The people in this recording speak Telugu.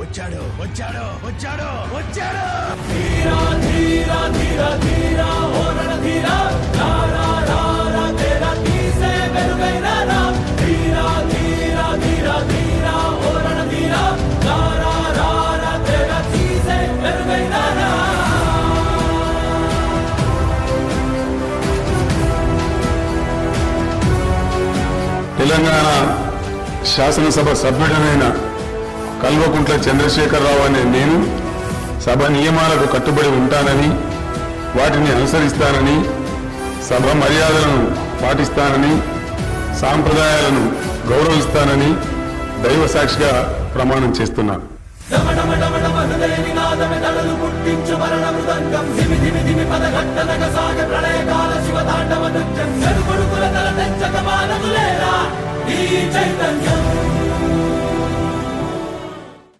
వచ్చాడు వచ్చాడు వచ్చాడు వచ్చాడు. ధీరా ధీరా ధీరా ధీరా ఓ ధీరా తెలంగాణ శాసనసభ సభ్యుడనైన కల్వకుంట్ల చంద్రశేఖరరావు అనే నేను సభ నియమాలకు కట్టుబడి ఉంటానని వాటిని అనుసరిస్తానని సభ మర్యాదలను పాటిస్తానని సాంప్రదాయాలను గౌరవిస్తానని దైవ సాక్షిగా ప్రమాణం చేస్తున్నాను ఈ చైతన్యం